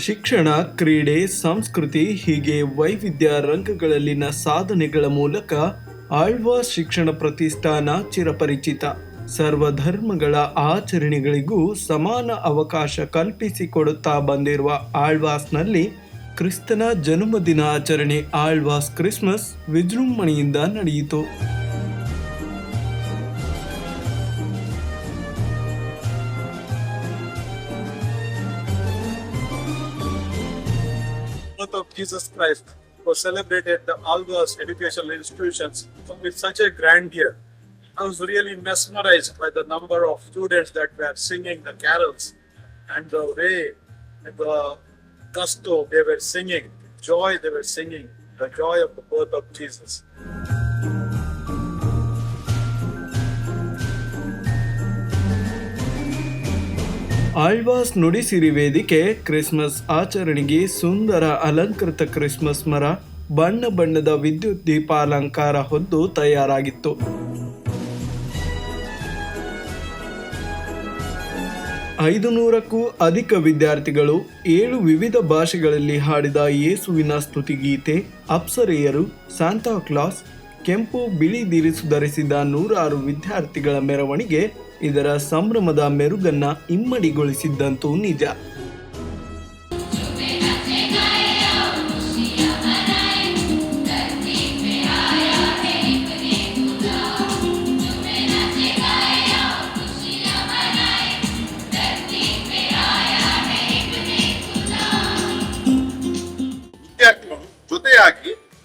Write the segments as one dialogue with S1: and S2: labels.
S1: ಶಿಕ್ಷಣ, ಕ್ರೀಡೆ, ಸಂಸ್ಕೃತಿ ಹೀಗೆ ವೈವಿಧ್ಯ ರಂಗಗಳಲ್ಲಿನ ಸಾಧನೆಗಳ ಮೂಲಕ ಆಳ್ವಾಸ್ ಶಿಕ್ಷಣ ಪ್ರತಿಷ್ಠಾನ ಚಿರಪರಿಚಿತ. ಸರ್ವಧರ್ಮಗಳ ಆಚರಣೆಗಳಿಗೂ ಸಮಾನ ಅವಕಾಶ ಕಲ್ಪಿಸಿಕೊಡುತ್ತಾ ಬಂದಿರುವ ಆಳ್ವಾಸ್ನಲ್ಲಿ ಕ್ರಿಸ್ತನ ಜನ್ಮದಿನ ಆಚರಣೆ ಆಳ್ವಾಸ್ ಕ್ರಿಸ್ಮಸ್ ವಿಜೃಂಭಣೆಯಿಂದ ನಡೆಯಿತು.
S2: Birth of Jesus Christ was celebrated the all those educational institutions with such a grandeur. I was really mesmerized by the number of students that were singing the carols and the way the gusto they were singing, joy they were singing, the joy of the birth of Jesus.
S1: Alva's Nudisiri ವೇದಿಕೆ Christmas ಆಚರಣೆಗೆ ಸುಂದರ ಅಲಂಕೃತ Christmas ಮರ, ಬಣ್ಣ ಬಣ್ಣದ ವಿದ್ಯುತ್ ದೀಪಾಲಂಕಾರ ಹೊದ್ದು ತಯಾರಾಗಿತ್ತು. ಐದು ನೂರಕ್ಕೂ ಅಧಿಕ ವಿದ್ಯಾರ್ಥಿಗಳು ಏಳು ವಿವಿಧ ಭಾಷೆಗಳಲ್ಲಿ ಹಾಡಿದ ಯೇಸುವಿನ ಸ್ತುತಿಗೀತೆ, ಅಪ್ಸರೆಯರು ಕ್ಲಾಸ್ ಕೆಂಪು ಬಿಳಿ ದಿರಿಸು ಧರಿಸಿದ ನೂರಾರು ವಿದ್ಯಾರ್ಥಿಗಳ ಮೆರವಣಿಗೆ ಇದರ ಸಂಭ್ರಮದ ಮೆರುಗನ್ನ ಇಮ್ಮಡಿಗೊಳಿಸಿದ್ದಂತೂ ನಿಜ.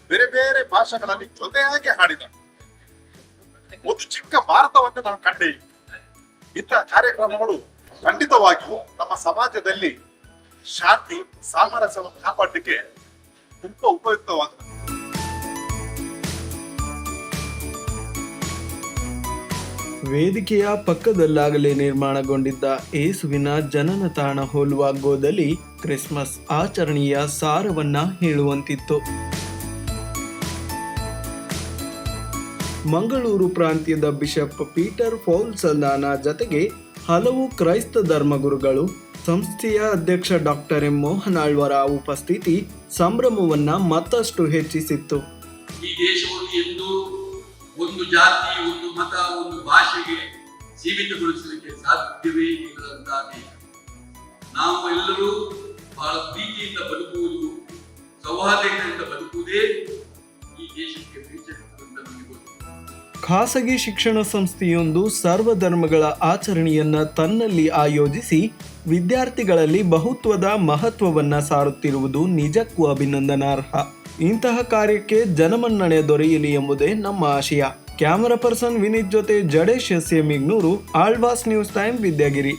S3: ಬೇರೆ ಬೇರೆ ಭಾಷೆಗಳಲ್ಲಿ ಜೊತೆಯಾಗಿ ಹಾಡಿದ. ಒಂದು ಚಿಕ್ಕ ಭಾರತವನ್ನು ನಾವು ಕಂಡಿ. ಇಂತಹ ಕಾರ್ಯಕ್ರಮಗಳು ಖಂಡಿತವಾಗಿಯೂ ನಮ್ಮ ಸಮಾಜದಲ್ಲಿ ಶಾಂತಿ, ಸಾಮರಸ್ಯವನ್ನು ಕಾಪಾಡಲಿಕ್ಕೆ ತುಂಬಾ ಉಪಯುಕ್ತವಾದ
S1: ವೇದಿಕೆಯ ಪಕ್ಕದಲ್ಲಾಗಲೇ ನಿರ್ಮಾಣಗೊಂಡಿದ್ದ ಏಸುವಿನ ಜನನ ತಾಣ ಹೋಲುವ ಗೋದಲ್ಲಿ ಕ್ರಿಸ್ಮಸ್ ಆಚರಣೆಯ ಸಾರವನ್ನ ಹೇಳುವಂತಿತ್ತು. ಮಂಗಳೂರು ಪ್ರಾಂತ್ಯದ ಬಿಷಪ್ ಪೀಟರ್ ಫೌಲ್ಸಲ್ದಾನ ಜತೆಗೆ ಹಲವು ಕ್ರೈಸ್ತ ಧರ್ಮಗುರುಗಳು ಸಂಸ್ಥೆಯ ಅಧ್ಯಕ್ಷ ಡಾಕ್ಟರ್ ಎಂ ಮೋಹನಾಳ್ವರ ಉಪಸ್ಥಿತಿ ಸಂಭ್ರಮವನ್ನ ಮತ್ತಷ್ಟು ಹೆಚ್ಚಿಸಿತ್ತು.
S4: ಈ ದೇಶವನ್ನು ಎಂದು ಒಂದು ಜಾತಿ, ಒಂದು ಮತ, ಒಂದು ಭಾಷೆಗೆ ಸೀಮಿತಗೊಳಿಸಲಿಕ್ಕೆ ಸಾಧ್ಯವೇ ಇಲ್ಲದಂತಹ ದೇಶ. ನಾವು ಎಲ್ಲರೂ ಬಹಳ ಪ್ರೀತಿಯಿಂದ ಬದುಕುವುದು, ಸೌಹಾರ್ದತೆಯಿಂದ ಬದುಕುವುದೇ
S1: ಖಾಸಗಿ ಶಿಕ್ಷಣ ಸಂಸ್ಥೆಯೊಂದು ಸರ್ವಧರ್ಮಗಳ ಆಚರಣೆಯನ್ನು ತನ್ನಲ್ಲಿ ಆಯೋಜಿಸಿ ವಿದ್ಯಾರ್ಥಿಗಳಲ್ಲಿ ಬಹುತ್ವದ ಮಹತ್ವವನ್ನ ಸಾರುತ್ತಿರುವುದು ನಿಜಕ್ಕೂ ಅಭಿನಂದನಾರ್ಹ. ಇಂತಹ ಕಾರ್ಯಕ್ಕೆ ಜನಮನ್ನಣೆ ದೊರೆಯಲಿ ಎಂಬುದೇ ನಮ್ಮ ಆಶಯ. ಕ್ಯಾಮರಾ ಪರ್ಸನ್ ವಿನೀತ್ ಜೊತೆ ಜಡೇಶ್ ಎಸ್ ಎಂ ಇಗ್ನೂರು, ಆಳ್ವಾಸ್ ನ್ಯೂಸ್ ಟೈಮ್, ವಿದ್ಯಾಗಿರಿ.